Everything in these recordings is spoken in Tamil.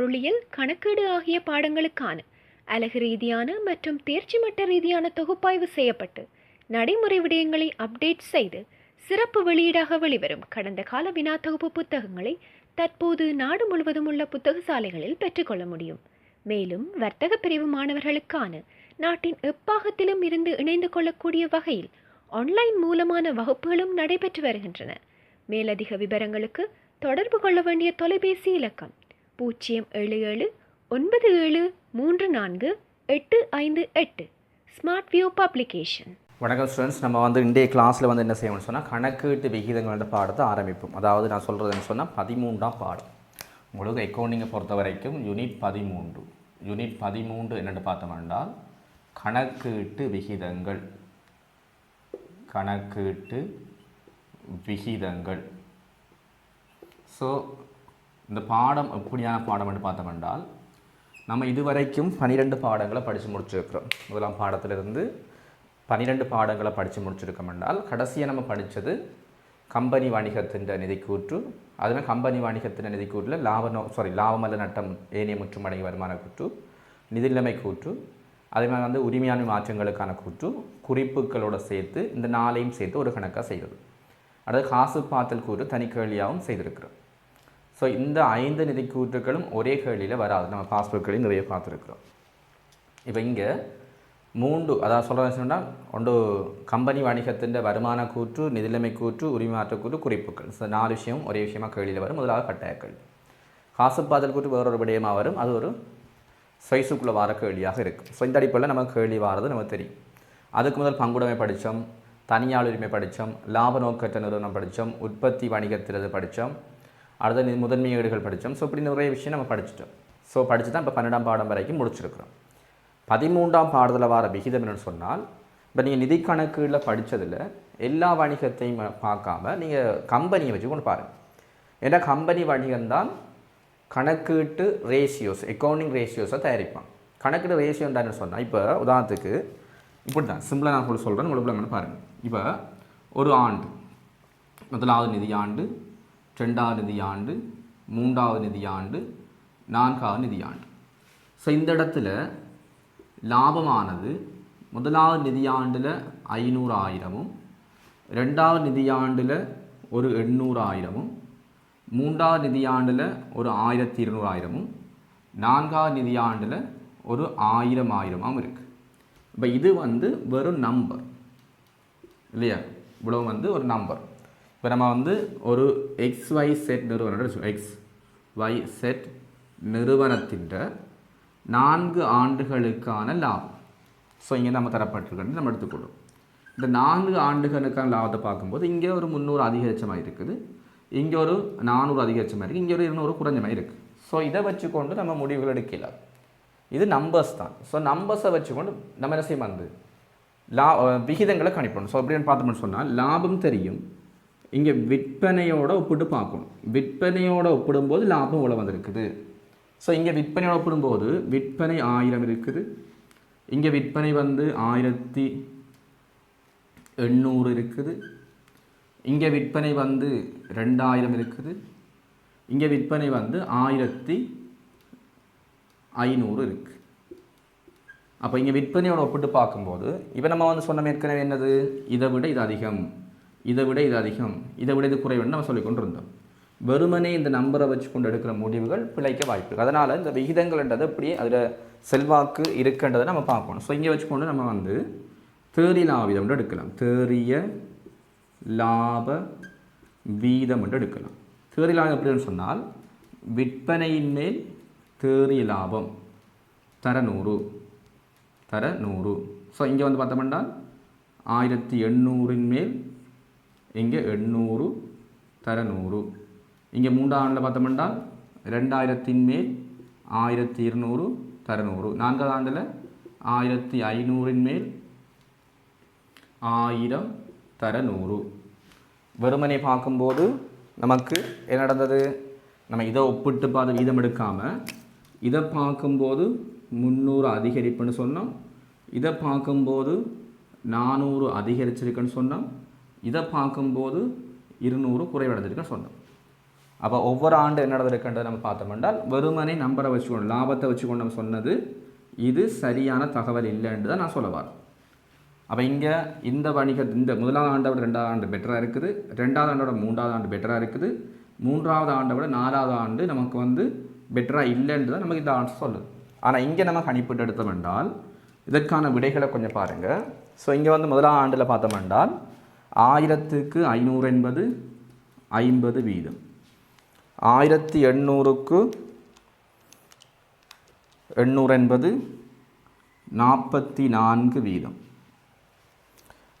பொருளியல் கணக்கீடு ஆகிய பாடங்களுக்கான அலகு ரீதியான மற்றும் தேர்ச்சி மட்ட ரீதியான தொகுப்பாய்வு செய்யப்பட்டு நடைமுறை விடயங்களை அப்டேட் செய்து சிறப்பு வெளியீடாக வெளிவரும் கடந்த கால வினா தொகுப்பு புத்தகங்களை தற்போது நாடு முழுவதும் உள்ள புத்தக சாலைகளில் பெற்றுக்கொள்ள முடியும். மேலும் வர்த்தக பிரிவு மாணவர்களுக்கான நாட்டின் எப்பாகத்திலும் இருந்து இணைந்து கொள்ளக்கூடிய வகையில் ஆன்லைன் மூலமான வகுப்புகளும் நடைபெற்று வருகின்றன. மேலதிக விவரங்களுக்கு தொடர்பு கொள்ள வேண்டிய தொலைபேசி இலக்கம் பூஜ்ஜியம் ஏழு ஏழு ஒன்பது ஏழு மூன்று நான்கு எட்டு ஐந்து எட்டு. ஸ்மார்ட் வியூ பப்ளிகேஷன் வணக்கம் ஸ்டூடெண்ட்ஸ் நம்ம வந்து இன்றைய கிளாஸில் வந்து என்ன செய்யணும்னு சொன்னால் கணக்கீட்டு விகிதங்களோட பாடத்தை ஆரம்பிப்போம். அதாவது நான் சொல்கிறதுன்னு சொன்னால் பதிமூன்றாம் பாடம். உங்களுக்கு அக்கௌண்டிங்கை பொறுத்த வரைக்கும் யூனிட் பதிமூன்று. யூனிட் பதிமூன்று என்னென்னு பார்த்தோம்னா கணக்கீட்டு விகிதங்கள். கணக்கீட்டு விகிதங்கள். ஸோ இந்த பாடம் எப்படியான பாடம்னு பார்த்தோம்னால் நம்ம இதுவரைக்கும் பனிரெண்டு பாடங்களை படித்து முடிச்சிருக்கிறோம். முதலாம் பாடத்திலிருந்து பனிரெண்டு பாடங்களை படித்து முடிச்சிருக்கோம் என்றால் கடைசியாக நம்ம படித்தது கம்பெனி வணிகத்தின் நிதிக்கூற்று. அதுமாதிரி கம்பெனி வணிகத்தின் நிதிக்கூற்றில் லாப நோ சாரி லாபமல்ல நட்டம் ஏனைய முற்றுமடை வருமான கூற்று நிதிநிலைமை கூற்று அதே மாதிரி வந்து உரிமையான மாற்றங்களுக்கான கூற்று குறிப்புகளோடு சேர்த்து இந்த நாளையும் சேர்த்து ஒரு கணக்காக செய்தது அடுத்து காசு பார்த்தல் கூற்று தனி செய்திருக்கிறோம். ஸோ இந்த ஐந்து நிதி கூற்றுகளும் ஒரே கேள்வியில் வராது. நம்ம பாஸ்புக்களையும் நிறைய பார்த்துருக்குறோம். இப்போ இங்கே மூன்று அதாவது சொல்கிறேன் சொன்னால் ஒன்று கம்பெனி வணிகத்தின் வருமான கூற்று நிதிநிலைமை கூற்று உரிமாற்ற கூற்று குறிப்புகள். ஸோ நாலு விஷயம் ஒரே விஷயமா கேள்வியில் வரும். முதலாக கட்டாய கேள்வி. காசு பாதல் கூற்று வேறொரு விடயமாக வரும். அது ஒரு சைஸுக்குள்ளே வார கேள்வியாக இருக்கும். ஸோ இந்த அடிப்படையில் நமக்கு கேள்வி வாரது நமக்கு தெரியும். அதுக்கு முதல் பங்குடைமை படித்தோம் தனியாளுரிமை படித்தோம் லாப நோக்கற்ற நிறுவனம் படித்தோம் உற்பத்தி வணிகத்திறது படித்தோம் அடுத்த முதன்மை ஏடுகள் படித்தோம். ஸோ இப்படி நிறைய விஷயம் நம்ம படிச்சிட்டோம். ஸோ படித்து தான் இப்போ பன்னெண்டாம் பாடம் வரைக்கும் முடிச்சிருக்கிறோம். பதிமூன்றாம் பாடத்தில் வர விகிதம் என்னென்னு சொன்னால் இப்போ நீங்கள் நிதி கணக்கில் படித்ததில் எல்லா வணிகத்தையும் பார்க்காம நீங்கள் கம்பெனியை வச்சு கொண்டு பாருங்கள் ஏன்னா கம்பெனி வணிகம்தான் கணக்கீட்டு ரேஷியோஸ் அக்கௌண்டிங் ரேஷியோஸை தயாரிப்பான். கணக்கீடு ரேஷியோ என்ன சொன்னால் இப்போ உதாரணத்துக்கு இப்படி தான் சிம்பிளாக நான் உங்களுக்கு சொல்கிறேன் உங்களுக்கு பாருங்கள் இப்போ ஒரு ஆண்டு முதலாவது நிதி ஆண்டு ரெண்டாவது நிதியாண்டு மூன்றாவது நிதியாண்டு நான்காவது நிதியாண்டு. ஸோ இந்த இடத்துல லாபமானது முதலாவது நிதியாண்டில் ஐநூறாயிரமும் ரெண்டாவது நிதியாண்டில் ஒரு எண்ணூறாயிரமும் மூன்றாவது நிதியாண்டில் ஒரு ஆயிரத்தி இருநூறாயிரமும் நான்காவது நிதியாண்டில் ஒரு ஆயிரம் ஆயிரமாகவும் இருக்குது இப்போ இது வந்து வெறும் நம்பர் இல்லையா? இவ்வளோ வந்து ஒரு நம்பர் இப்போ நம்ம வந்து ஒரு எக்ஸ் ஒய் செட் நிறுவனம் எக்ஸ் ஒய் செட் நிறுவனத்தின் நான்கு ஆண்டுகளுக்கான லாபம். ஸோ இங்கே நம்ம தரப்பட்டிருக்கிறது நம்ம எடுத்துக்கொள்ளும் இந்த நான்கு ஆண்டுகளுக்கான லாபத்தை பார்க்கும்போது இங்கே ஒரு முந்நூறு அதிகபட்சமாக இருக்குது. இங்கே ஒரு நானூறு அதிகபட்சமாக இருக்குது இங்கே ஒரு இருநூறு குறைஞ்சமாக இருக்குது ஸோ இதை வச்சுக்கொண்டு நம்ம முடிவுகள் எடுக்கலாம். இது நம்பர்ஸ் தான். ஸோ நம்பர்ஸை வச்சுக்கொண்டு நம்ம என்ன செய்ய வந்து லா விகிதங்களை கணிப்பணும். ஸோ அப்படின்னு பார்த்தோம்னு சொன்னால் லாபம் தெரியும் இங்கே விற்பனையோட ஒப்பிட்டு பார்க்கணும். விற்பனையோட ஒப்பிடும்போது லாபம் இவ்வளோ வந்திருக்குது? ஸோ இங்கே விற்பனையோட ஒப்பிடும்போது விற்பனை ஆயிரம் இருக்குது. இங்கே விற்பனை வந்து ஆயிரத்தி எண்ணூறு இருக்குது. இங்கே விற்பனை வந்து ரெண்டாயிரம் இருக்குது. இங்கே விற்பனை வந்து ஆயிரத்தி ஐநூறு இருக்குது அப்போ இங்கே விற்பனையோட ஒப்பிட்டு பார்க்கும்போது இப்போ நம்ம வந்து சொன்ன ஏற்கனவே என்னது? இதை விட இது அதிகம். இதை விட இது அதிகம். இதை விட இது குறைவுன்னு நம்ம சொல்லிக்கொண்டு இருந்தோம் வெறுமனே இந்த நம்பரை வச்சு கொண்டு எடுக்கிற முடிவுகள் பிழைக்க வாய்ப்பு. அதனால் இந்த விகிதங்கள்ன்றது அப்படியே அதில் செல்வாக்கு இருக்குன்றதை நம்ம பார்க்கணும். ஸோ இங்கே வச்சுக்கொண்டு நம்ம வந்து தேறி லாபம் எடுக்கலாம். தேறிய லாப வீதம் என்று எடுக்கலாம். தேறி லாபம் எப்படின்னு சொன்னால் விற்பனையின் மேல் தேறிய லாபம். தர நூறு. தர நூறு. ஸோ இங்கே வந்து பார்த்தோம்னா ஆயிரத்தி எண்ணூறின் மேல் இங்கே எண்ணூறு தர நூறு இங்கே மூன்றாம் ஆண்டில் பார்த்தோம்னா ரெண்டாயிரத்தின் மேல் ஆயிரத்தி இருநூறு தர நூறு நான்காவது ஆண்டில் ஆயிரத்தி ஐநூறின் மேல் ஆயிரம் தர நூறு வெறுமனை பார்க்கும்போது நமக்கு என்ன நடந்தது? நம்ம இதை ஒப்பிட்டு பார்த்து வீதம் எடுக்காமல் இதை பார்க்கும்போது முந்நூறு அதிகரிப்புன்னு சொன்னோம். இதை பார்க்கும்போது நானூறு அதிகரிச்சிருக்குன்னு சொன்னோம். இதை பார்க்கும்போது இருநூறு குறைவடைஞ்சிருக்குன்னு சொன்னோம் அப்போ ஒவ்வொரு ஆண்டு என்ன நடந்திருக்குன்றதை நம்ம பார்த்தோம் என்றால் வெறுமனை நம்பரை வச்சுக்கொண்டு லாபத்தை வச்சுக்கொண்டு நம்ம சொன்னது இது சரியான தகவல் இல்லைன்னு தான் நான் சொல்ல வரேன். அப்போ இங்கே இந்த வணிக இந்த முதலாவது ஆண்டை விட ரெண்டாவது ஆண்டு பெட்டராக இருக்குது ரெண்டாவது ஆண்டோட மூன்றாவது ஆண்டு பெட்டராக இருக்குது மூன்றாவது ஆண்டை விட நாலாவது ஆண்டு நமக்கு வந்து பெட்டராக இல்லைன்னு தான் நமக்கு இந்த ஆன்சர் சொல்லுது. ஆனால் இங்கே நம்ம கணிப்பிட்டு எடுத்தோம் என்றால் இதற்கான விடைகளை கொஞ்சம் பாருங்கள் ஸோ இங்கே வந்து முதலாம் ஆண்டில் பார்த்தோம் என்றால் ஆயிரத்துக்கு ஐநூறு என்பது ஐம்பது வீதம். ஆயிரத்தி எண்ணூறுக்கு எண்ணூறு என்பது நாற்பத்தி நான்கு வீதம்.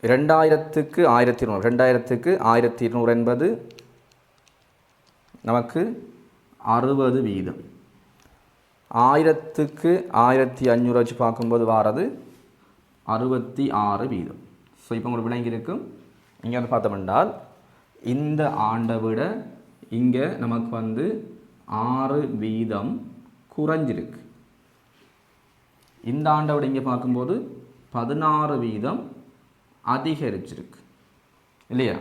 ரெண்டாயிரத்துக்கு ஆயிரத்தி இருநூறு ரெண்டாயிரத்துக்கு ஆயிரத்தி இருநூறு என்பது நமக்கு அறுபது வீதம். ஆயிரத்துக்கு ஆயிரத்தி அஞ்சூறு வச்சு பார்க்கும்போது வாரது அறுபத்தி ஆறு வீதம். ஸோ இப்போ உங்களுக்கு விளங்கியிருக்கும் இருக்கும் இங்கே வந்து பார்த்தோம்னால் இந்த ஆண்டை விட இங்கே நமக்கு வந்து ஆறு வீதம் குறைஞ்சிருக்கு. இந்த ஆண்டை விட இங்கே பார்க்கும்போது பதினாறு வீதம் அதிகரிச்சிருக்கு. இல்லையா?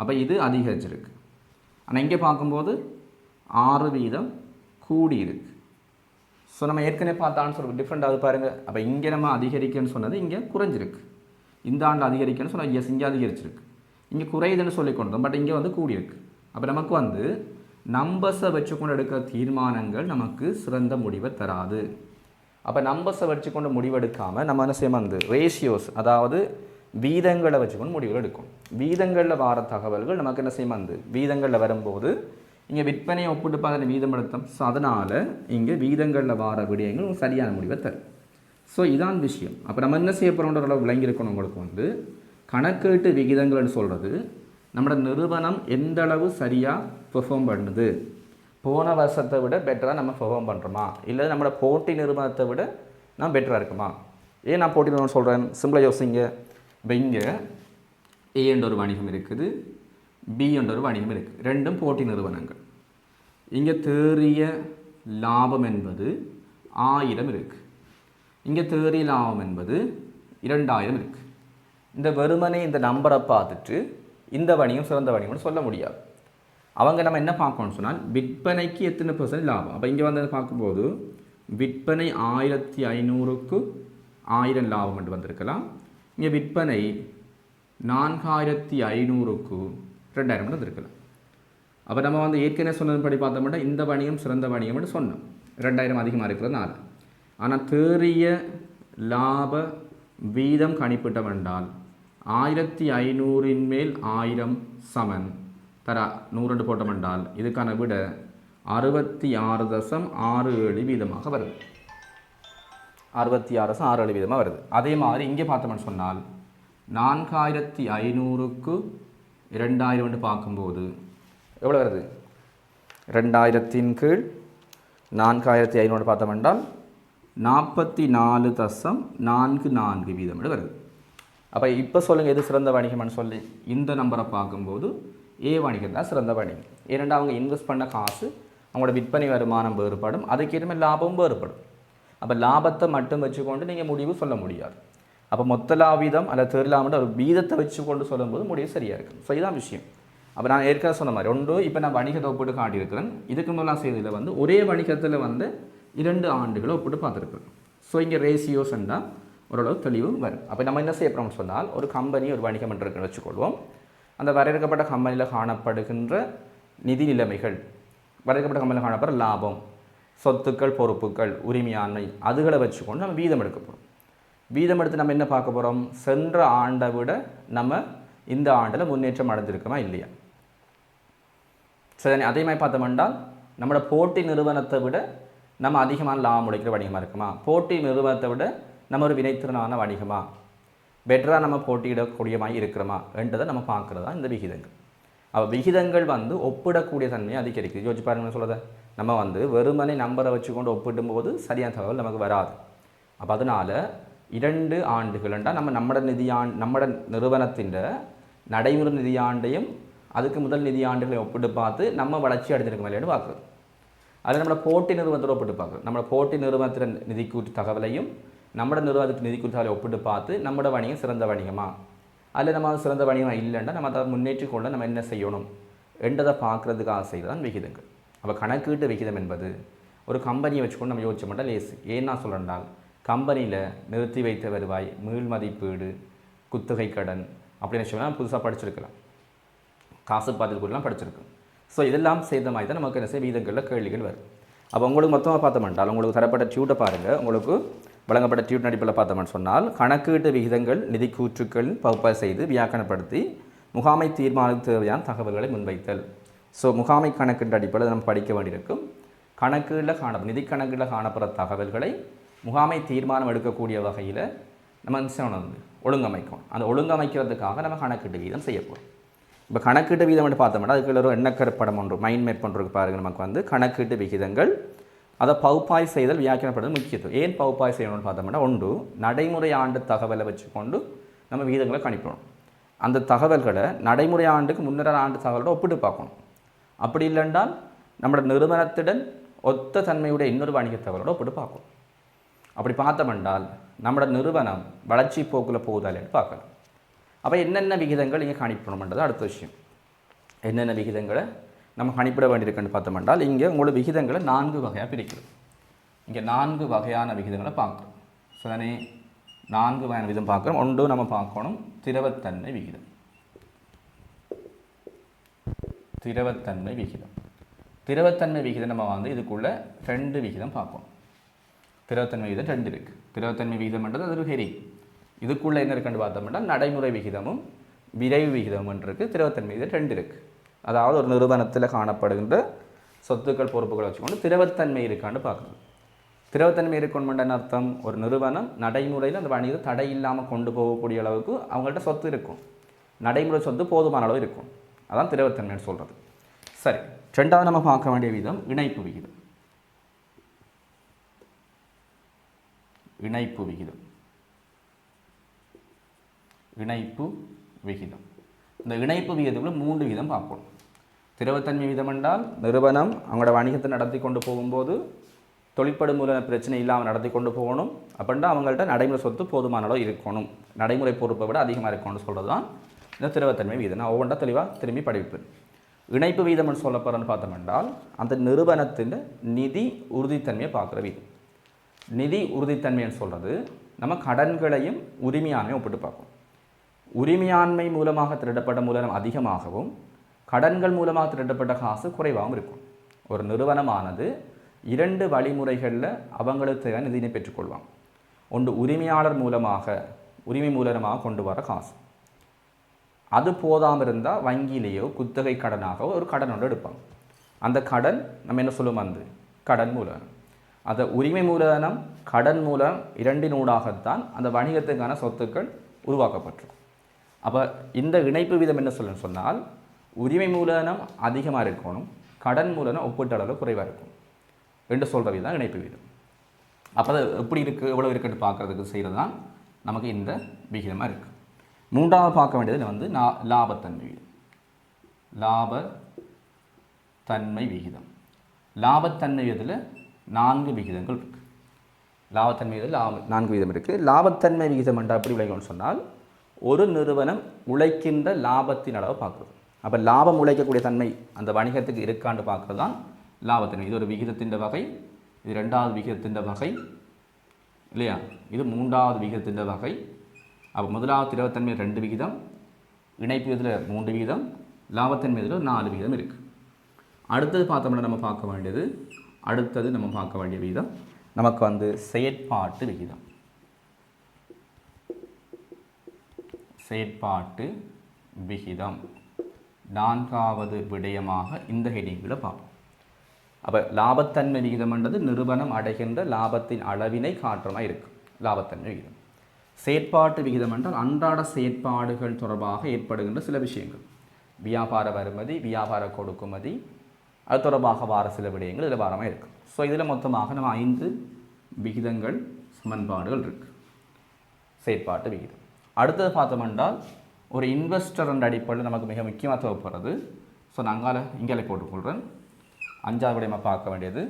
அப்போ இது அதிகரிச்சிருக்கு. ஆனால் இங்கே பார்க்கும்போது ஆறு வீதம் கூடியிருக்கு. ஸோ நம்ம ஏற்கனவே பார்த்தான்னு ஆன்சர் டிஃப்ரெண்ட் ஆகுது பாருங்கள் அப்போ இங்கே நம்ம அதிகரிக்கன்னு சொன்னது இங்கே குறைஞ்சிருக்கு. இந்த ஆண்டு அதிகரிக்கணும்னு சொன்னால் எஸ் இங்கே அதிகரிச்சிருக்கு. இங்கே குறையுதுன்னு சொல்லி கொண்டோம் பட் இங்கே வந்து கூடியிருக்கு. அப்போ நமக்கு வந்து நம்பர்ஸை வச்சுக்கொண்டு எடுக்கிற தீர்மானங்கள் நமக்கு சிறந்த முடிவை தராது. அப்போ நம்பர்ஸை வச்சுக்கொண்டு முடிவெடுக்காமல் நம்ம என்ன செய்யணும்? வந்து ரேஷியோஸ் அதாவது வீதங்களை வச்சுக்கொண்டு முடிவுகள் எடுக்கும் வீதங்களில் வர தகவல்கள் நமக்கு என்ன செய்யும் வந்து வீதங்களில் வரும்போது இங்கே விற்பனையை ஒப்பிட்டு பார்த்து வீதம் எடுத்தோம். ஸோ அதனால் இங்கே வீதங்களில் வார விடயங்கள் சரியான முடிவை தரும். ஸோ இதான் விஷயம். அப்போ நம்ம என்ன செய்ய போகிறோன்ற அளவு விளங்கியிருக்கணும் உங்களுக்கு வந்து. கணக்கீட்டு விகிதங்கள்னு சொல்கிறது நம்மளோட நிறுவனம் எந்த அளவு சரியாக பெர்ஃபார்ம் பண்ணுது? போன வருஷத்தை விட பெட்டராக நம்ம பெர்ஃபார்ம் பண்ணுறோமா இல்லை நம்மளோட போட்டி நிறுவனத்தை விட நான் பெட்டராக இருக்குமா? ஏன் நான் போட்டி நிறுவனம் சொல்கிறேன் சிம்பிளாக யோசிங்க. இப்போ இங்கே ஏ என்ற ஒரு வணிகம் இருக்குது பி என்ற ஒரு வணிகம் இருக்குது ரெண்டும் போட்டி நிறுவனங்கள். இங்கே தேறிய லாபம் என்பது ஆயிரம் இருக்குது இங்கே தேறிய லாபம் என்பது இரண்டாயிரம் இருக்குது இந்த வெறுமனே இந்த நம்பரை பார்த்துட்டு இந்த வணிகம் சிறந்த வணிகம்னு சொல்ல முடியாது. அவங்க நம்ம என்ன பார்க்கணும்னு சொன்னால் விற்பனைக்கு எத்தனை பர்சன்ட் லாபம்? அப்போ இங்கே வந்து பார்க்கும்போது விற்பனை ஆயிரத்தி ஐநூறுக்கு ஆயிரம் லாபம் என்று வந்திருக்கலாம். இங்கே விற்பனை நான்காயிரத்தி ஐநூறுக்கு ரெண்டாயிரம் வந்திருக்கலாம். அப்போ நம்ம வந்து ஏற்கனவே சொன்னதுபடி பார்த்தோம்னா இந்த வணிகம் சிறந்த வணிகம்னு சொன்னோம். ரெண்டாயிரம் அதிகமாக இருக்கிறதுனால. ஆனால் தேறிய லாப வீதம் கணிப்பிட்டவென்றால் ஆயிரத்தி ஐநூறின் மேல் ஆயிரம் சமன். தரா நூறு போட்டமென்றால் இதுக்கான விட அறுபத்தி ஆறு தசம் ஆறு ஏழு வீதமாக வருது. அறுபத்தி ஆறு தசம் ஆறு ஏழு வீதமாக வருது. அதே மாதிரி இங்கே பார்த்தோம்னு சொன்னால் நான்காயிரத்தி ஐநூறுக்கு இரண்டாயிரம்னு பார்க்கும்போது எவ்வளோ வருது? ரெண்டாயிரத்தின் கீழ் நான்காயிரத்தி ஐநூறு பார்த்தோம் என்றால் நாற்பத்தி நாலு தசம் நான்கு நான்கு வீதம் வருது. அப்போ இப்போ சொல்லுங்கள் எது சிறந்த வணிகம்னு சொல்லி. இந்த நம்பரை பார்க்கும்போது ஏ வணிகம் தான் சிறந்த வணிகம். ஏனென்றால் அவங்க இன்வெஸ்ட் பண்ண காசு அவங்களோட விற்பனை வருமானம் வேறுபடும் அதுக்கேற்ற லாபமும் வேறுபடும். அப்போ லாபத்தை மட்டும் வச்சுக்கொண்டு நீங்கள் முடிவு சொல்ல முடியாது. அப்போ மொத்த லாபீதம் அல்லது தெருலாமன்ற ஒரு வீதத்தை வச்சுக்கொண்டு சொல்லும்போது முடிவு சரியாக இருக்கும். ஸோ இதான் விஷயம். அப்போ நான் ஏற்கனவே சொன்ன மாதிரி ஒன்று இப்போ நான் வணிகத்தை ஒப்பிட்டு காட்டியிருக்கிறேன். இதுக்கு முன்னெல்லாம் செய்தியில் வந்து ஒரே வணிகத்தில் வந்து இரண்டு ஆண்டுகளை ஒப்பிட்டு பார்த்துருக்குறோம் ஸோ இங்கே ரேசியோஸ் என்றால் ஓரளவு தெளிவு வரும். அப்போ நம்ம என்ன செய்ய போகிறோம்னு சொன்னால் ஒரு கம்பெனி ஒரு வணிகம் என்று வச்சுக்கொள்வோம். அந்த வரையறுக்கப்பட்ட கம்பெனியில் காணப்படுகின்ற நிதி நிலைமைகள் வரையறுக்கப்பட்ட கம்பெனியில் காணப்படுற லாபம் சொத்துக்கள் பொறுப்புகள் உரிமையாண்மை அதுகளை வச்சுக்கொண்டு நம்ம வீதம் எடுக்க போகிறோம் வீதம் எடுத்து நம்ம என்ன பார்க்க போகிறோம் சென்ற ஆண்டை விட நம்ம இந்த ஆண்டில் முன்னேற்றம் அடைஞ்சிருக்கோமா இல்லையா? சரி அதே மாதிரி பார்த்தோம்னால் நம்மளோட போட்டி நிறுவனத்தை விட நம்ம அதிகமான லாபம் உடைக்கிற வணிகமாக இருக்குமா? போட்டி நிறுவனத்தை விட நம்ம ஒரு வினைத்திறனான வணிகமாக பெட்டராக நம்ம போட்டியிடக்கூடியமாக இருக்கிறோமா? என்றதை நம்ம பார்க்குறது தான் இந்த விகிதங்கள். அப்போ விகிதங்கள் வந்து ஒப்பிடக்கூடிய தன்மையை அதிகரிக்குது. யோசிச்சு பாருங்க சொல்கிறத நம்ம வந்து வெறுமனை நம்பரை வச்சுக்கொண்டு ஒப்பிடும்போது சரியான தகவல் நமக்கு வராது. அப்போ அதனால் இரண்டு ஆண்டுகள்ண்டா நம்ம நம்மட நிதியாண் நம்மட நிறுவனத்தின் நடைமுறை நிதியாண்டையும் அதுக்கு முதல் நிதியாண்டுகளை ஒப்பிட்டு பார்த்து நம்ம வளர்ச்சி அடைஞ்சிருக்க இல்லைன்னு பார்க்குறது. அது நம்மளோட போட்டி நிறுவனத்தோட ஒப்பிட்டு பார்க்குறோம் நம்ம போட்டி நிறுவனத்தின் நிதி கூட்டு தகவலையும் நம்ம நிறுவனத்துக்கு நிதி கூட்டு தகவலை ஒப்பிட்டு பார்த்து நம்மட வணிகம் சிறந்த வணிகமா? அதில் நம்ம சிறந்த வணிகமாக இல்லைன்னா நம்ம அதை முன்னேற்றி கொள்ள நம்ம என்ன செய்யணும்? என்றதை பார்க்குறதுக்காக செய்தான் விகிதங்கள். அப்போ கணக்கீட்டு விகிதம் என்பது ஒரு கம்பெனியை வச்சுக்கொண்டு நம்ம யோசிச்ச மாட்டோம் லேசு ஏன் நான் கம்பெனியில் நிறுத்தி வைத்த வருவாய் மீள் மதிப்பீடு குத்தகை கடன் அப்படின்னு சொன்னால் புதுசாக படிச்சிருக்கலாம். காசு பாதிப்புலாம் படிச்சிருக்கோம் ஸோ இதெல்லாம் சேர்ந்த மாதிரி தான் நமக்கு என்ன செய்ய வீதங்களில் கேள்விகள் வரும். அப்போ உங்களுக்கு மொத்தமாக பார்த்தோம்னால் உங்களுக்கு தரப்பட்ட டியூட்டை பாருங்கள் உங்களுக்கு வழங்கப்பட்ட டியூட் நடிப்பில் பார்த்தோம்னு சொன்னால் கணக்கீட்டு விகிதங்கள் நிதி கூற்றுக்கள் பகுப்பாய் செய்து வியாக்கணப்படுத்தி முகாமை தீர்மானிக்க தேவையான தகவல்களை முன்வைத்தல். ஸோ முகாமை கணக்கின் அடிப்படையில் நம்ம படிக்க வேண்டியிருக்கும். கணக்கீடில் காண நிதி கணக்கீடில் காணப்படுற தகவல்களை முகாமை தீர்மானம் எடுக்கக்கூடிய வகையில் நம்ம என்ன வந்து ஒழுங்கமைக்கணும். அந்த ஒழுங்கமைக்கிறதுக்காக நம்ம கணக்கீட்டு விகிதம் செய்ய இப்போ கணக்கீட்டு வீதம் மட்டும் பார்த்தோம்னா அதுக்குள்ள ஒரு எண்ணக்கர் படம் ஒன்று மைண்ட் மேப் ஒன்று பாருங்க நமக்கு வந்து. கணக்கீட்டு விகிதங்கள் அதை பகுப்பாய் செய்தல் வியாக்கியப்படுறது முக்கியத்துவம். ஏன் பகுப்பாய் செய்யணும்னு பார்த்தோம்னா ஒன்று நடைமுறை ஆண்டு தகவலை வச்சுக்கொண்டு நம்ம விகிதங்களை கணிக்கணும் அந்த தகவல்களை நடைமுறை ஆண்டுக்கு முன்னர ஆண்டு தகவலோட ஒப்பிட்டு பார்க்கணும். அப்படி இல்லைன்றால் நம்மளோட நிறுவனத்துடன் ஒத்த தன்மையுடைய இன்னொரு வணிக தகவலோட ஒப்பிட்டு பார்க்கணும். அப்படி பார்த்தோம்னால் நம்மளோட நிறுவனம் வளர்ச்சி போக்கில் போகுதாலேன்னு பார்க்கலாம். அப்போ என்னென்ன விகிதங்கள் இங்கே கணிப்பணும்ன்றது அடுத்த விஷயம். என்னென்ன விகிதங்களை நம்ம கணிப்பிட வேண்டியிருக்குன்னு பார்த்தோம்னால் இங்கே உங்களோட விகிதங்களை நான்கு வகையாக பிரிக்கிறோம். இங்கே நான்கு வகையான விகிதங்களை பார்க்குறோம். ஸோ தானே நான்கு வகையான விகிதம் பார்க்குறோம். ஒன்று நம்ம பார்க்கணும் திரவத்தன்மை விகிதம். திரவத்தன்மை விகிதம். திரவத்தன்மை விகிதம் நம்ம வந்து இதுக்குள்ளே ரெண்டு விகிதம் பார்க்கணும் திரவத்தன்மை விகிதம் ரெண்டு இருக்குது திரவத்தன்மை விகிதம்ன்றது அது ஒரு ஹெரி. இதுக்குள்ளே என்ன இருக்குன்னு பார்த்தோம்னா நடைமுறை விகிதமும் விரைவு விகிதமும் இருக்குது திரவத்தன்மை இது ரெண்டு இருக்குது அதாவது ஒரு நிறுவனத்தில் காணப்படுகின்ற சொத்துக்கள் பொறுப்புகளை வச்சுக்கொண்டு திரவத்தன்மை இருக்கான்னு பார்க்கணும். திரவத்தன்மை இருக்கணுமென்ற அர்த்தம்? ஒரு நிறுவனம் நடைமுறையில் அந்த வணிகத்தை தடை இல்லாமல் கொண்டு போகக்கூடிய அளவுக்கு அவங்கள்ட்ட சொத்து இருக்கும். நடைமுறை சொத்து போதுமான அளவு இருக்கும். அதான் திரவத்தன்மைன்னு சொல்கிறது சரி ரெண்டாவது நம்ம பார்க்க வேண்டிய விதம் இணைப்பு விகிதம். இணைப்பு விகிதம். இணைப்பு விகிதம். இந்த இணைப்பு விகிதத்தில் மூன்று விதம் பார்க்கணும் திரவத்தன்மை விகிதம் என்றால் நிறுவனம் அவங்களோட வணிகத்தை நடத்தி கொண்டு போகும்போது தொழிற்படு மூல பிரச்சனை இல்லாமல் நடத்தி கொண்டு போகணும். அப்படின்னா அவங்கள்ட்ட நடைமுறை சொத்து போதுமான அளவு இருக்கணும். நடைமுறை பொறுப்பை விட அதிகமாக இருக்கணும்னு சொல்கிறது தான் இந்த திரவத்தன்மை விகிதம். நான் ஒவ்வொன்றா தெளிவாக திரும்பி படிப்பேன். இணைப்பு வீதம்னு சொல்லப்படுறன்னு பார்த்தோம் என்றால் அந்த நிறுவனத்தின் நிதி உறுதித்தன்மையை பார்க்குற வீதம் நிதி உறுதித்தன்மைன்னு சொல்கிறது நம்ம கடன்களையும் உரிமையானையும் ஒப்பிட்டு பார்ப்போம். உரிமையாண்மை மூலமாக திருடப்பட்ட மூலம் அதிகமாகவும் கடன்கள் மூலமாக திருடப்பட்ட காசு குறைவாகவும் இருக்கும். ஒரு நிறுவனமானது இரண்டு வழிமுறைகளில் அவங்களுக்கு தேவையான நிதியினை பெற்றுக்கொள்வாங்க. ஒன்று உரிமையாளர் மூலமாக உரிமை மூலமாக கொண்டு வர காசு. அது போதாமல் இருந்தால் வங்கியிலேயோ குத்தகை கடனாகவோ ஒரு கடன் ஒன்று எடுப்பாங்க. அந்த கடன் நம்ம என்ன சொல்லுவோம் வந்து? கடன் மூலதனம். அந்த உரிமை மூலதனம் கடன் மூலம் இரண்டினூடாகத்தான் அந்த வணிகத்துக்கான சொத்துக்கள் உருவாக்கப்பட்டிருக்கும். அப்போ இந்த இணைப்பு வீதம் என்ன சொல்லணும்னு சொன்னால் உரிமை மூலதனம் அதிகமாக இருக்கணும் கடன் மூலதனம் ஒப்பீட்டளவில் குறைவாக இருக்கும். என்று சொல்கிற விதம் இணைப்பு வீதம். அப்போ அது எப்படி இருக்குது எவ்வளோ இருக்குன்னு பார்க்குறதுக்கு செய்கிறது தான் நமக்கு இந்த விகிதமாக இருக்குது மூன்றாவது பார்க்க வேண்டியது வந்து நா லாபத்தன்மை விகிதம் லாப தன்மை விகிதம். லாபத்தன்மை விகிதத்தில் நான்கு விகிதங்கள் இருக்குது லாபத்தன்மை விகிதத்தில் லாப நான்கு விகிதம் இருக்குது லாபத்தன்மை விகிதம் என்றால் எப்படி விளையும்னு சொன்னால் ஒரு நிறுவனம் உழைக்கின்ற லாபத்தின் அளவு பார்க்குறது. அப்போ லாபம் உழைக்கக்கூடிய தன்மை அந்த வணிகத்துக்கு இருக்கான்னு பார்க்குறது தான் லாபத்தன்மை. இது ஒரு விகிதத்தின் வகை இது ரெண்டாவது விகிதத்தின் வகை இல்லையா? இது மூன்றாவது விகிதத்தின் வகை. அப்போ முதலாவது திரவத்தன்மை ரெண்டு விகிதம் இணைப்பு இதில் மூன்று விகிதம் லாபத்தன்மை இதில் நாலு விகிதம் இருக்குது அடுத்தது பார்த்தோம்னா நம்ம பார்க்க வேண்டியது அடுத்தது நம்ம பார்க்க வேண்டிய விகிதம் நமக்கு வந்து செயற்பாட்டு விகிதம். செயற்பாட்டு விகிதம். நான்காவது விடயமாக இந்த ஹெடிங்கில் பார்ப்போம். அப்போ லாபத்தன்மை விகிதம்ன்றது நிறுவனம் அடைகின்ற லாபத்தின் அளவினை காற்றமாக இருக்கும் லாபத்தன்மை விகிதம். செயற்பாட்டு விகிதம் என்றால் அன்றாட செயற்பாடுகள் தொடர்பாக ஏற்படுகின்ற சில விஷயங்கள். வியாபார வருமதி வியாபார கொடுக்குமதி அது தொடர்பாக வார சில விடயங்கள் இதில் வாரமாக இருக்கும் ஸோ இதில் மொத்தமாக நம்ம ஐந்து விகிதங்கள் சமன்பாடுகள் இருக்குது செயற்பாட்டு விகிதம். அடுத்தது பார்த்தோம் என்றால் ஒரு இன்வெஸ்டர் என்ற அடிப்படையில் நமக்கு மிக முக்கியமாக தேவைப்படுறது. ஸோ நாங்கள் இங்கே போட்டுக்கொள்கிறேன் அஞ்சாவது விடயமாக பார்க்க வேண்டியது.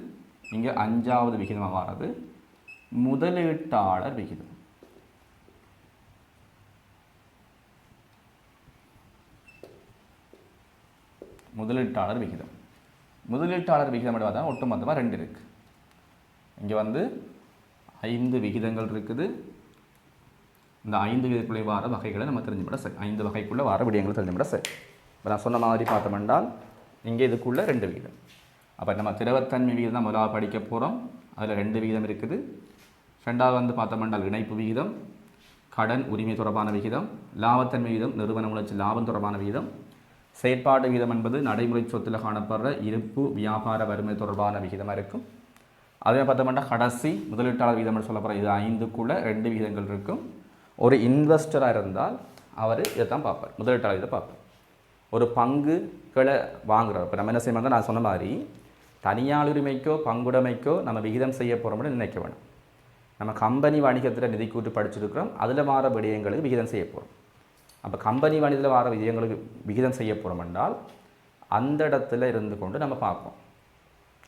இங்கே அஞ்சாவது விகிதமாக வர்றது. முதலீட்டாளர் விகிதம். முதலீட்டாளர் விகிதம். முதலீட்டாளர் விகிதம் தான் ஒட்டுமொத்தமாக ரெண்டு இருக்குது இங்கே வந்து ஐந்து விகிதங்கள் இருக்குது. இந்த ஐந்து விதக்குள்ளே வார வகைகளை நம்ம தெரிஞ்சுவிட சரி. ஐந்து வகைக்குள்ளே வார விடயங்களை தெரிஞ்சுவிட சரி. இப்போ நான் சொன்ன மாதிரி பார்த்தோம் என்றால் இங்கே இதுக்குள்ளே ரெண்டு விகிதம். அப்போ நம்ம திரவத்தன்மை விகிதம் தான் முதலாக படிக்க போகிறோம் அதில் ரெண்டு விகிதம் இருக்குது. ரெண்டாவது வந்து பார்த்தோம்னால் இணைப்பு விகிதம் கடன் உரிமை தொடர்பான விகிதம் லாபத்தன்மை விகிதம் நிறுவன முயற்சி லாபம் தொடர்பான விகிதம். செயற்பாடு விகிதம் என்பது நடைமுறை சொத்தில் காணப்படுற இருப்பு வியாபார வறுமை தொடர்பான விகிதமாக இருக்கும். அதே பார்த்தோம்னா கடைசி முதலீட்டாளர் விகிதம்னு சொல்லப்படுற இது ஐந்துக்குள்ளே ரெண்டு விகிதங்கள் இருக்கும். ஒரு இன்வெஸ்டராக இருந்தால் அவர் இதை தான் பார்ப்பார். முதலீட்டாளர் இதை பார்ப்பார். ஒரு பங்குகளை வாங்குகிறார் இப்போ நம்ம என்ன செய்யணும் நான் சொன்ன மாதிரி தனியாளுரிமைக்கோ பங்குடைமைக்கோ நம்ம விகிதம் செய்ய போகிறோம்னு நினைக்க வேணும். நம்ம கம்பெனி வணிகத்தில் நிதி கூட்டு படிச்சிருக்கிறோம். அதில் மாற விடயங்களுக்கு விகிதம் செய்ய போகிறோம் அப்போ கம்பெனி வணிகத்தில் வார விஜயங்களுக்கு விகிதம் செய்ய போகிறோம் என்றால் அந்த இடத்துல இருந்து கொண்டு நம்ம பார்ப்போம்.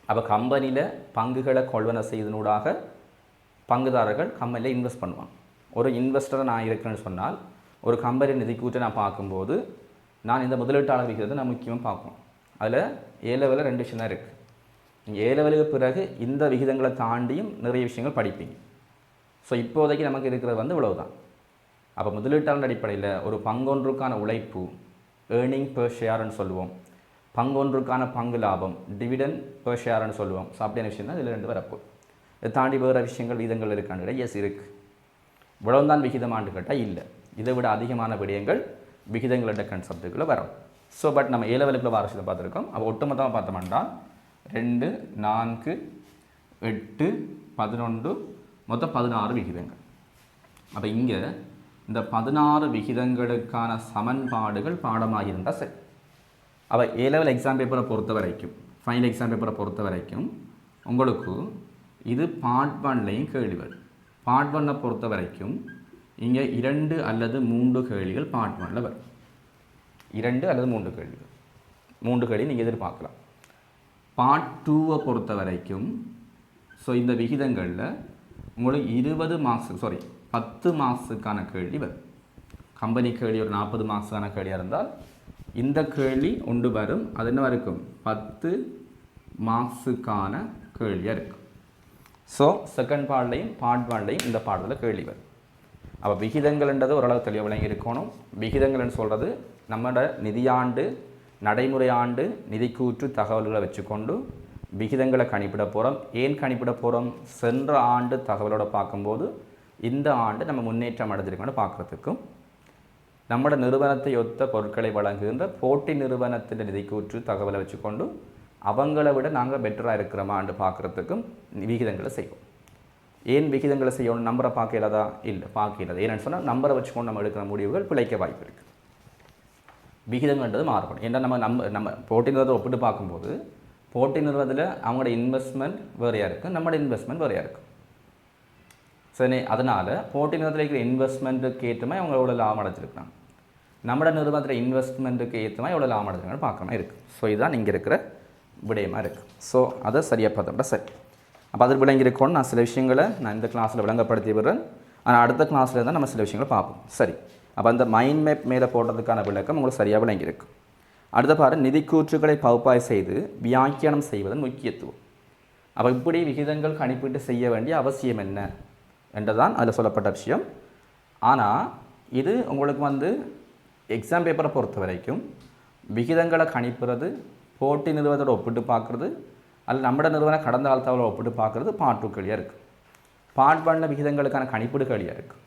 அப்போ கம்பெனியில் பங்குகளை கொள்வனை செய்தனூடாக பங்குதாரர்கள் கம்பெனியில் இன்வெஸ்ட் பண்ணுவாங்க. ஒரு இன்வெஸ்டராக நான் இருக்கிறேன்னு சொன்னால் ஒரு கம்பெனி நிதிக்கூட்டை நான் பார்க்கும்போது நான் இந்த முதலீட்டாளர் விகிதத்தை நான் முக்கியமாக பார்ப்போம் அதில் ஏ லெவலில் ரெண்டு விஷயம் தான் இருக்குது நீங்கள் ஏ லெவலுக்கு பிறகு இந்த விகிதங்களை தாண்டியும் நிறைய விஷயங்கள் படிப்பீங்க. ஸோ இப்போதைக்கு நமக்கு இருக்கிறது வந்து இவ்வளவு தான் அப்போ முதலீட்டாளர் அடிப்படையில் ஒரு பங்கொன்றுக்கான உழைப்பு ஏர்னிங் பெர் ஷேர்னு சொல்லுவோம். பங்கொன்றுக்கான பங்கு லாபம் டிவிடன் பெர் ஷேர்னு சொல்லுவோம். ஸோ அப்படியான விஷயம் தான் இதில் ரெண்டு வரப்போ இதை தாண்டி வேறு விஷயங்கள் விகிதங்கள் இருக்கான்னு எஸ் இருக்குது இவ்வளவுதான் விகிதமானு கேட்டால் இல்லை. இதை விட அதிகமான விடயங்கள் விகிதங்களோட கன்செப்டுக்குள்ளே வரும். ஸோ பட் நம்ம ஏ லெவலுக்குள்ள வர விஷயத்தை பார்த்துருக்கோம். அப்போ ஒட்டுமொத்தமாக பார்த்தோம்னா ரெண்டு நான்கு எட்டு பதினொன்று மொத்தம் பதினாறு விகிதங்கள். அப்போ இங்கே இந்த பதினாறு விகிதங்களுக்கான சமன்பாடுகள் பாடமாக இருந்தால் சரி. அப்போ ஏ லெவல் எக்ஸாம் பேப்பரை பொறுத்த வரைக்கும் ஃபைனல் எக்ஸாம் பேப்பரை பொறுத்த வரைக்கும் உங்களுக்கு இது பார்ட் ஒன்லையும் கேள்வி வரும். பார்ட் ஒன்னை பொறுத்த வரைக்கும் இங்கே இரண்டு அல்லது மூன்று கேள்விகள் பார்ட் ஒன்னில் வரும். இரண்டு அல்லது மூன்று கேள்விகள். மூன்று கேள்வி நீங்கள் எதிர்பார்க்கலாம். பார்ட் டூவை பொறுத்த வரைக்கும் ஸோ இந்த விகிதங்களில் உங்களுக்கு இருபது மார்க்ஸ் சாரி பத்து மார்க்ஸுக்கான கேள்வி வரும். கம்பெனி கேள்வி ஒரு நாற்பது மார்க்ஸுக்கான கேள்வியாக இருந்தால் இந்த கேள்வி ஒன்று வரும். அது என்ன இருக்கும் பத்து மார்க்ஸுக்கான கேள்வியாக இருக்கும். ஸோ செகண்ட் பாடலையும் பார்ட் ஒன்லையும் இந்த பாடத்தில் கேள்வி வரும். அப்போ விகிதங்கள்ன்றது ஓரளவு தெளிவாக விளங்கி இருக்கணும். விகிதங்கள்னு சொல்கிறது நம்மளோட நிதியாண்டு நடைமுறை ஆண்டு நிதிக்கூற்று தகவல்களை வச்சுக்கொண்டு விகிதங்களை கணிப்பிட போகிறோம் ஏன் கணிப்பிட போகிறோம் சென்ற ஆண்டு தகவலோட பார்க்கும்போது இந்த ஆண்டு நம்ம முன்னேற்றம் அடைஞ்சிருக்கோம்னு பார்க்குறதுக்கும் நம்மளோட நிறுவனத்தை ஒத்த பொருட்களை வழங்குகின்ற போட்டி நிறுவனத்தின் நிதிக்கூற்று தகவலை வச்சுக்கொண்டு அவங்கள விட நாங்கள் பெட்டராக இருக்கிறோமான்னு பார்க்குறதுக்கும் விகிதங்களை செய்வோம். ஏன் விகிதங்களை செய்யணும்? நம்பரை பார்க்கலதா இல்லை பார்க்கலது ஏன்னு சொன்னால் நம்பரை வச்சுக்கொண்டு நம்ம எடுக்கிற முடிவுகள் பிழைக்க வாய்ப்பு இருக்குது விகிதங்கள்ன்றது மாறுபடும். ஏன்னா நம்ம நம்ம நம்ம போட்டி நிறுவனத்தை ஒப்பிட்டு பார்க்கும்போது போட்டி நிறுவனத்தில் அவங்களோட இன்வெஸ்ட்மெண்ட் வேறையாக இருக்கும். நம்மளோட இன்வெஸ்ட்மெண்ட் வேறையாக இருக்கும். சரி அதனால் போட்டி நிறுவனத்தில் இருக்கிற இன்வெஸ்ட்மெண்ட்டுக்கு ஏற்ற மாதிரி அவங்க எவ்வளோ லாபம் அடைஞ்சிருக்காங்க நம்மளோட நிறுவனத்தில் இன்வெஸ்ட்மெண்ட்டுக்கு ஏற்ற மாதிரி எவ்வளோ லாபம் அடைஞ்சிருக்காங்கன்னு பார்க்கணும் இருக்குது ஸோ இதுதான் இங்கே இருக்கிற விடயமாக இருக்குது ஸோ அதை சரியாக பார்த்தோம்னா சரி. அப்போ அதில் விளங்கியிருக்கோன்னு நான் சில விஷயங்களை நான் இந்த கிளாஸில் விளங்கப்படுத்தி விடுறேன். ஆனால் அடுத்த கிளாஸில் தான் நம்ம சில விஷயங்களை பார்ப்போம். சரி. அப்போ அந்த மைண்ட் மேப் மேலே போடுறதுக்கான விளக்கம் உங்களுக்கு சரியாக விளங்கியிருக்கும் அடுத்த பாரு நிதிக்கூற்றுகளை பகுப்பாய் செய்து வியாக்கியானம் செய்வதன் முக்கியத்துவம். அப்போ இப்படி விகிதங்கள் கணிப்பீட்டு செய்ய வேண்டிய அவசியம் என்ன? என்றுதான் அதில் சொல்லப்பட்ட விஷயம். ஆனால் இது உங்களுக்கு வந்து எக்ஸாம் பேப்பரை பொறுத்த வரைக்கும் விகிதங்களை கணிப்புறது போட்டி நிறுவனத்தோட ஒப்பிட்டு பார்க்குறது அல்ல நம்மட நிறுவனம் கடந்த காலத்தோட ஒப்பிட்டு பார்க்குறது பார்ட் டூ கேள்வியாக இருக்குது பார்ட் ஒன்ல விகிதங்களுக்கான கணிப்பீடு கேள்வியாக இருக்குது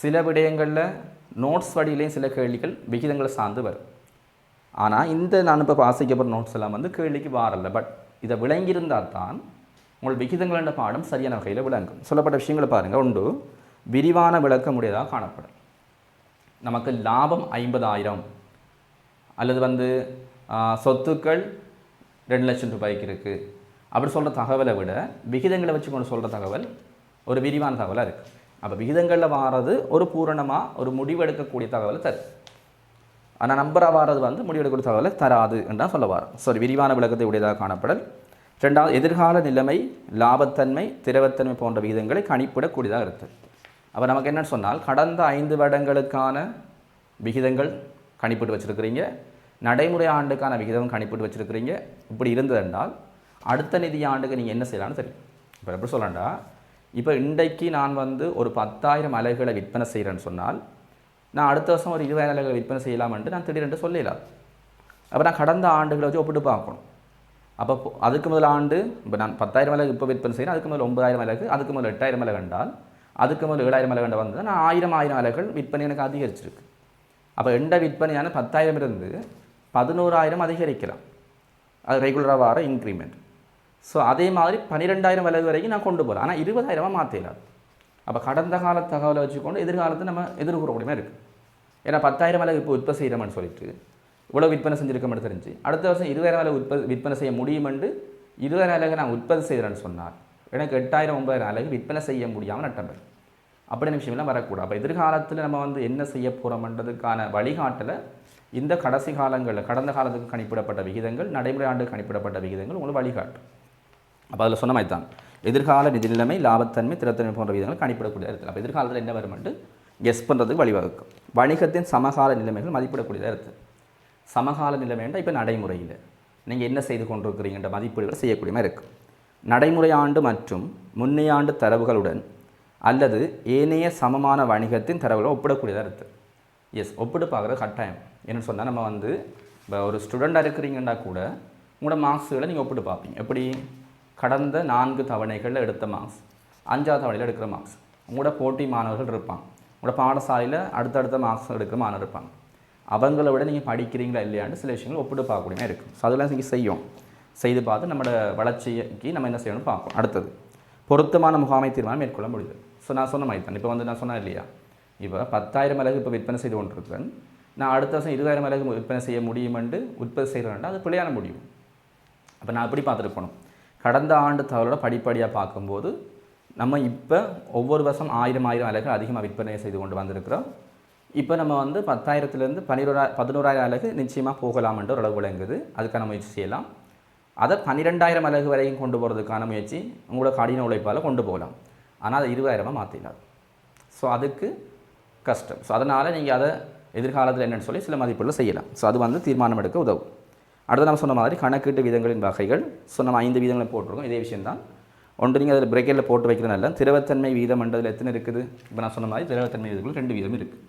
சில விடயங்களில் நோட்ஸ் வழியிலையும் சில கேள்விகள் விகிதங்களை சார்ந்து வரும். ஆனால் இந்த நான் இப்போ வாசிக்கப்படுற நோட்ஸ் எல்லாம் வந்து கேள்விக்கு வாரல பட் இதை விளங்கியிருந்தால் தான் உங்கள் விகிதங்கள் பாடம் சரியான வகையில் விளங்கும். சொல்லப்பட்ட விஷயங்களை பாருங்கள் உண்டு. விரிவான விளக்க முடியாதாக காணப்படும். நமக்கு லாபம் ஐம்பதாயிரம். அல்லது வந்து சொத்துக்கள் ரெண்டு லட்சம் ரூபாய்க்கு இருக்குது அப்படி சொல்கிற தகவலை விட விகிதங்களை வச்சு கொண்டு சொல்கிற தகவல் ஒரு விரிவான தகவலாக இருக்குது அப்போ விகிதங்களில் வாரது ஒரு பூரணமாக ஒரு முடிவெடுக்கக்கூடிய தகவலை தரும் ஆனால் நம்பராக வாரது வந்து முடிவெடுக்கக்கூடிய தகவலை தராது என்றால் சொல்ல வாரம். சாரி விரிவான விளக்கத்தை உடையதாக காணப்படல். ரெண்டாவது எதிர்கால நிலைமை லாபத்தன்மை திரவத்தன்மை போன்ற விகிதங்களை கணிப்பிடக்கூடியதாக இருக்குது அப்போ நமக்கு என்னென்னு சொன்னால் கடந்த ஐந்து வருடங்களுக்கான விகிதங்கள் கணிப்பிட்டு வச்சுருக்கிறீங்க. நடைமுறை ஆண்டுக்கான விகிதம் கணிப்பிட்டு வச்சுருக்கிறீங்க. இப்படி இருந்ததென்றால் அடுத்த நிதி ஆண்டுக்கு நீங்கள் என்ன செய்யலாம்னு தெரியும். இப்போ எப்படி சொல்லண்டா இப்போ இன்றைக்கு நான் வந்து ஒரு பத்தாயிரம் அலகுகளை விற்பனை செய்கிறேன்னு சொன்னால் நான் அடுத்த வருஷம் ஒரு இருபதாயிரம் அலகுகளை விற்பனை செய்யலாம்ன்ட்டு நான் திடீரென்று சொல்லிடலாம். அப்போ நான் கடந்த ஆண்டுகளை வச்சு ஒப்பிட்டு பார்க்கணும். அப்போ அதுக்கு முதல் ஆண்டு இப்போ நான் பத்தாயிரம் அலகு இப்போ விற்பனை செய்கிறேன் அதுக்கு முதல் ஒன்பதாயிரம் அலகு அதுக்கு முதல் எட்டாயிரம் அலகு என்றால் அதுக்கு முதல் ஏழாயிரம் அலகு வந்தது நான் ஆயிரம் ஆயிரம் அலகுகள் விற்பனை எனக்கு அதிகரிச்சிருக்கு. அப்போ எண்ட விற்பனையான பத்தாயிரம் இருந்து பதினோராயிரம் அதிகரிக்கலாம். அது ரெகுலராக வர இன்க்ரிமெண்ட் ஸோ அதே மாதிரி பன்னிரெண்டாயிரம் விலகு வரைக்கும் நான் கொண்டு போகலாம் ஆனால் இருபதாயிரமாக மாற்றிடலாம் அப்போ கடந்த கால தகவலை வச்சுக்கொண்டு எதிர்காலத்தை நம்ம எதிர்கூறக்கூடியமாக இருக்குது ஏன்னா பத்தாயிரம் அலகு இப்போ உற்பத்தி செய்கிறோம்னு சொல்லிட்டு இவ்வளோ விற்பனை செஞ்சுருக்கோம்னு தெரிஞ்சு அடுத்த வருஷம் இருபதாயிரம் அலகு உற்பத்தி விற்பனை செய்ய முடியுமென்று இருபதாயிரம் அலகு நான் உற்பத்தி செய்கிறேன்னு சொன்னார் எனக்கு எட்டாயிரம் ஒன்பதாயிரம் அலகு விற்பனை செய்ய முடியாமல் நட்டம் பெறும் அப்படின்ற விஷயம்லாம் வரக்கூடாது. அப்போ எதிர்காலத்தில் நம்ம வந்து என்ன செய்ய போகிறோம்ன்றதுக்கான வழிகாட்டலை இந்த கடைசி காலங்களில் கடந்த காலத்துக்கு கணிப்பிடப்பட்ட விகிதங்கள் நடைமுறை ஆண்டு கணிப்பிடப்பட்ட விகிதங்கள் உங்களுக்கு வழிகாட்டும் அப்போ அதில் சொன்ன மாதிரி தான் எதிர்கால நிதி நிலைமை லாபத்தன்மை திறத்தன்மை போன்ற விதங்கள் கணிப்பிடக்கூடிய இருக்குது அப்போ எதிர்காலத்தில் என்ன வரும்ட்டு கெஸ் பண்ணுறதுக்கு வழிவகுக்கும். வணிகத்தின் சமகால நிலைமைகள் மதிப்பிடக்கூடியதாக இருக்குது சமகால நிலைமைண்டா இப்போ நடைமுறையில். நீங்கள் என்ன செய்து கொண்டிருக்கிறீங்கன்ற மதிப்பீடுகளை செய்யக்கூடிய மாதிரி இருக்கும் நடைமுறை ஆண்டு மற்றும் முன்னையாண்டு தரவுகளுடன் அல்லது ஏனைய சமமான வணிகத்தின் தரவுகளை ஒப்பிடக்கூடியதாக இருக்குது எஸ் ஒப்பிட்டு பார்க்குறது கட்டாயம். என்னென்னு சொன்னால் நம்ம வந்து இப்போ ஒரு ஸ்டூடெண்ட்டாக இருக்கிறீங்கன்னா கூட உங்களோட மார்க்ஸுகளை நீங்கள் ஒப்பிட்டு பார்ப்பீங்க. எப்படி? கடந்த நான்கு தவணைகளில் எடுத்த மார்க்ஸ் அஞ்சாவது தவணையில் எடுக்கிற மார்க்ஸ் உங்களோட போட்டி மாணவர்கள் இருப்பாங்க. உங்களோட பாடசாலையில் அடுத்தடுத்த மார்க்ஸ் எடுக்கிற மாணவர் இருப்பாங்க. அவங்கள விட நீங்கள் படிக்கிறீங்களா இல்லையான்னு சில விஷயங்கள் ஒப்பிட்டு பார்க்கக்கூடியமே இருக்கும். ஸோ அதெல்லாம் நீங்கள் செய்யும் செய்து பார்த்து நம்மளோட வளர்ச்சிக்கு நம்ம என்ன செய்யணும்னு பார்ப்போம் அடுத்தது பொருத்தமான முகாமை தீர்மானம் மேற்கொள்ள முடியுது. ஸோ நான் சொன்ன மாதிரி தான். இப்போ வந்து நான் சொன்னேன் இல்லையா? இப்போ பத்தாயிரம் அலகு இப்போ விற்பனை செய்து கொண்டிருக்கிறேன். நான் அடுத்த வருஷம் இருபதாயிரம் அலகு விற்பனை செய்ய முடியுமென்று உற்பத்தி செய்கிறேன்டா அது பிழையான முடியும் அப்போ நான் எப்படி பார்த்துட்டு போகணும் கடந்த ஆண்டு தகவலோட படிப்படியாக பார்க்கும்போது நம்ம இப்போ ஒவ்வொரு வருஷம் ஆயிரம் ஆயிரம் அலகு அதிகமாக விற்பனை செய்து கொண்டு வந்திருக்கிறோம். இப்போ நம்ம வந்து பத்தாயிரத்துலேருந்து பன்னிரோரா பதினோராயிரம் அலகு நிச்சயமாக போகலாம்ன்ற அளவு விளங்குது. அதுக்கான முயற்சி செய்யலாம். அதை பன்னிரெண்டாயிரம் அலகு வரைக்கும் கொண்டு போகிறதுக்கான முயற்சி உங்களோட கடின உழைப்பால் கொண்டு போகலாம். ஆனால் அதை இருபதாயிரமாக மாற்றிடலாம் ஸோ அதுக்கு கஷ்டம். ஸோ அதனால் நீங்கள் அதை எதிர்காலத்தில் என்னென்னு சொல்லி சில மதிப்புகளை செய்யலாம். ஸோ அது வந்து தீர்மானம் எடுக்க உதவும். அடுத்து நம்ம சொன்ன மாதிரி கணக்கீட்டு விதங்களின் வகைகள். ஸோ நம்ம ஐந்து வீதங்களை போட்டிருக்கோம். இதே விஷயம்தான். ஒன்று நீங்கள் அதில் பிரேக்கரில் போட்டு வைக்கிறது நல்ல திரவத்தன்மை வீதம் என்றதில் எத்தனை இருக்குது? இப்போ நான் சொன்ன மாதிரி திரவத்தன்மை விகிதங்கள் ரெண்டு வீதம் இருக்குது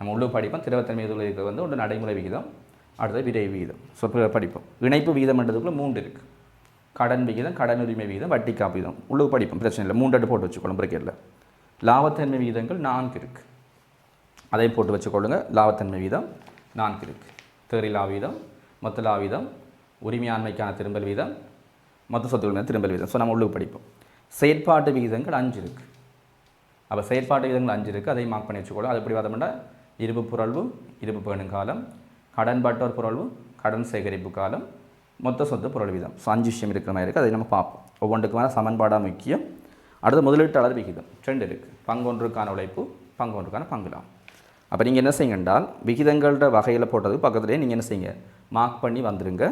நம்ம உள்ளூர் படிப்போம். திரவத்தன்மை விகிதங்கள் இருக்கிறது வந்து ஒன்று நடைமுறை விகிதம் அடுத்தது விரை விகிதம் ஸோ படிப்போம். இணைப்பு வீதம் என்றதுக்குள்ள மூன்று இருக்குது கடன் விகிதம் கடன் உரிமை விகிதம் வட்டி காப்பீதம் உள்ளுக்கு படிப்போம். பிரச்சனை இல்லை. மூன்று போட்டு வச்சுக்கணும் பிரேக்கரில் லாபத்தன்மை விகிதங்கள் நான்கு இருக்குது அதையும் போட்டு வச்சுக்கொள்ளுங்க. லாபத்தன்மை வீதம் நான்கு இருக்குது தேறி வீதம் மொத்த லாவீதம் உரிமையாண்மைக்கான திரும்பல் வீதம் மொத்த சொத்துக்கள் திரும்பல் வீதம். ஸோ நம்ம உள்ளுக்கு படிப்போம். செயற்பாட்டு விகிதங்கள் அஞ்சு இருக்குது அப்போ செயற்பாட்டு விகிதங்கள் அஞ்சு இருக்குது அதையும் மார்க் பண்ணி வச்சுக்கொள்ளும் அது எப்படி பார்த்தோம்னா இருப்பு புரள்வு இருப்பு பேணும் காலம் கடன்பட்டோர் புரள்வு கடன் சேகரிப்பு காலம் மொத்த சொத்து புரள் வீதம். ஸோ அஞ்சு விஷயம் இருக்கிற மாதிரி இருக்குது அதை நம்ம பார்ப்போம். ஒவ்வொன்றுக்குமான சமன்பாடாக முக்கியம். அடுத்து முதலீட்டாளர் விகிதம். ரெண்டு இருக்குது பங்கொன்றுக்கான உழைப்பு பங்கொன்றுக்கான பங்குலாம் அப்போ நீங்கள் என்ன செய்யுங்க என்றால் விகிதங்களோட வகையில் போட்டதுக்கு பக்கத்துலேயே நீங்கள் என்ன செய்யுங்க மார்க் பண்ணி வந்துடுங்க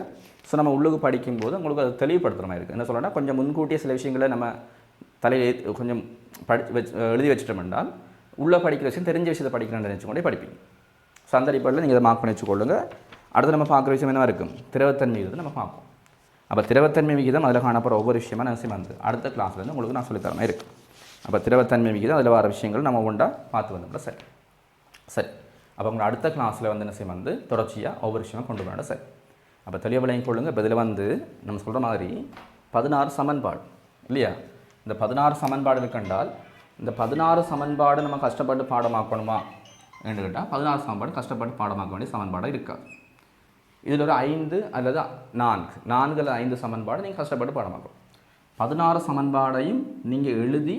ஸோ நம்ம உள்ளுக்கு படிக்கும்போது உங்களுக்கு அது தெளிவுபடுத்துகிற மாதிரி இருக்குது என்ன சொல்லணும்னா கொஞ்சம் முன்கூட்டிய சில விஷயங்களை நம்ம தலையில் கொஞ்சம் படி வச்சு எழுதி வச்சிட்டோம் என்றால் உள்ளே படிக்கிற விஷயம் தெரிஞ்ச விஷயத்தை படிக்கணும்னு நினச்சிக்கொண்டே படிப்பீங்க. ஸோ அந்த அடிப்படையில் நீங்கள் இதை மார்க் பண்ணி வச்சுக்கொள்ளுங்க. அடுத்து நம்ம பார்க்குற விஷயம் என்ன இருக்கும்? திரவத்தன்மை விகிதம் நம்ம பார்ப்போம். அப்போ திரவத்தன்மை விகிதம் அதில் காணப்படுற ஒவ்வொரு விஷயமா நான் விஷயம் வந்து அடுத்த கிளாஸ்லேருந்து உங்களுக்கு நான் சொல்லித்தர மாதிரி இருக்கும் அப்போ திரவத்தன்மை விகிதம் அதில் வர விஷயங்கள் நம்ம ஒன்றா பார்த்து வந்தோம்னா சரி. சரி. அப்போ உங்களை அடுத்த கிளாஸில் வந்து என்ன செய்யும்? வந்து தொடர்ச்சியாக ஒவ்வொரு விஷயமா கொண்டு வரணும் சரி. அப்போ தெளிவாக விளையும் கொள்ளுங்க. இப்போ இதில் வந்து நம்ம சொல்கிற மாதிரி பதினாறு சமன்பாடு இல்லையா? இந்த பதினாறு சமன்பாடு கண்டால் இந்த பதினாறு சமன்பாடு நம்ம கஷ்டப்பட்டு பாடமாக்கணுமா? என்று கேட்டால் பதினாறு சமன்பாடு கஷ்டப்பட்டு பாடமாக்க வேண்டிய சமன்பாடாக இருக்காது இதில் ஒரு ஐந்து அல்லது நான்கு நான்கு அல்லது ஐந்து சமன்பாடு நீங்கள் கஷ்டப்பட்டு பாடமாக்கணும். பதினாறு சமன்பாடையும் நீங்கள் எழுதி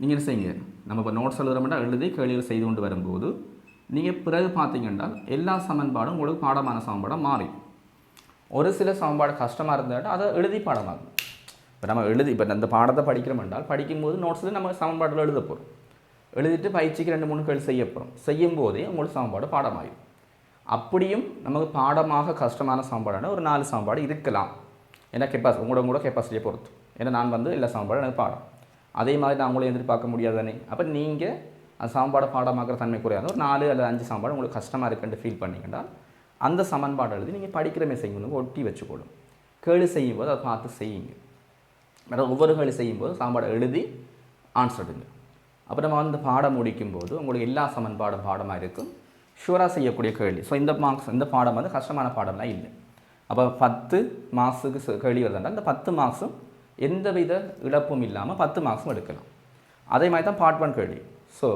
நீங்கள் என்ன செய்யுங்க? நம்ம இப்போ நோட்ஸ் எழுதுறோம்னா எழுதி கேள்விகள் செய்து கொண்டு வரும்போது நீங்கள் பிறகு பார்த்தீங்கன்னா எல்லா சமன்பாடும் உங்களுக்கு பாடமான சமன்பாடாக மாறி. ஒரு சில சமன்பாடு கஷ்டமாக இருந்தால் அதை எழுதி பாடமாகும். இப்போ நம்ம எழுதி இப்போ அந்த பாடத்தை படிக்கிறோம் என்றால் படிக்கும்போது நோட்ஸில் நம்ம சமன்பாட்டில் எழுத போகிறோம் எழுதிட்டு பயிற்சிக்கு ரெண்டு மூணு கேள்வி செய்ய போகிறோம் செய்யும் போதே உங்களுக்கு சமன்பாடு பாடமாகும் அப்படியும் நமக்கு பாடமாக கஷ்டமான சமன்பாடான ஒரு நாலு சமன்பாடு இருக்கலாம். ஏன்னா கெப்பாசி உங்களோட கூட கெப்பாசிட்டியை பொறுத்து. ஏன்னா நான் வந்து எல்லா சமன்பாடும் எனக்கு பாடம். அதே மாதிரி நான் உங்களை எதிர்பார்க்க முடியாது தானே? அப்போ நீங்கள் அந்த சாம்பாடை பாடமாக்குற தன்மை குறையாது. ஒரு நாலு அல்லது அஞ்சு சாம்பாடு உங்களுக்கு கஷ்டமாக இருக்குன்னு ஃபீல் பண்ணிக்கிட்டால் அந்த சமன்பாடு எழுதி நீங்கள் படிக்கிற மெசேஜ் ஒட்டி வச்சுக்கொள்ளும். கேள்வி செய்யும்போது அதை பார்த்து செய்யுங்க. அதாவது ஒவ்வொரு கேள்வி செய்யும்போது சாம்பாடை எழுதி ஆன்சர் எடுங்க. நம்ம வந்து பாடம் முடிக்கும்போது உங்களுக்கு எல்லா சமன்பாடும் பாடமாக இருக்கும். ஷூராக செய்யக்கூடிய கேள்வி ஸோ இந்த மார்க்ஸ் இந்த பாடம் வந்து கஷ்டமான பாடம்லாம் இல்லை. அப்போ பத்து மார்க்ஸுக்கு ச- கேள்வி வருதுன்னா இந்த பத்து மார்க்ஸும் எந்தவித இழப்பும் இல்லாமல் பத்து மார்க்ஸும் எடுக்கலாம். அதே மாதிரி தான் பார்ட் ஒன் கேள்வி. ஸோ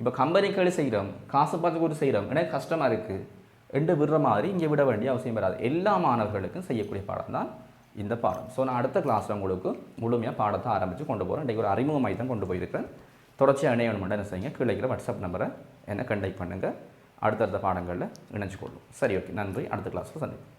இப்போ கம்பெனி கேள்வி செய்கிறோம் காசு பார்த்து கூட செய்கிறோம் எனக்கு கஷ்டமாக இருக்குது ரெண்டு விடுற மாதிரி இங்கே விட வேண்டிய அவசியம் வராது. எல்லா மாணவர்களுக்கும் செய்யக்கூடிய பாடம் தான் இந்த பாடம். ஸோ நான் அடுத்த கிளாஸில் உங்களுக்கு முழுமையாக பாடத்தை ஆரம்பித்து கொண்டு போகிறேன் இன்றைக்கு ஒரு அறிமுகமாக தான் கொண்டு போயிருக்கேன் தொடர்ச்சியாக இணைய வேணுமெண்டா என்ன செய்யுங்க கீழே வாட்ஸ்அப் நம்பரை என்ன கண்டெக்ட் பண்ணுங்கள் அடுத்தடுத்த பாடங்களில் இணைஞ்சு கொள்ளும் சரி ஓகே நன்றி. அடுத்த கிளாஸில் சந்திப்போம்.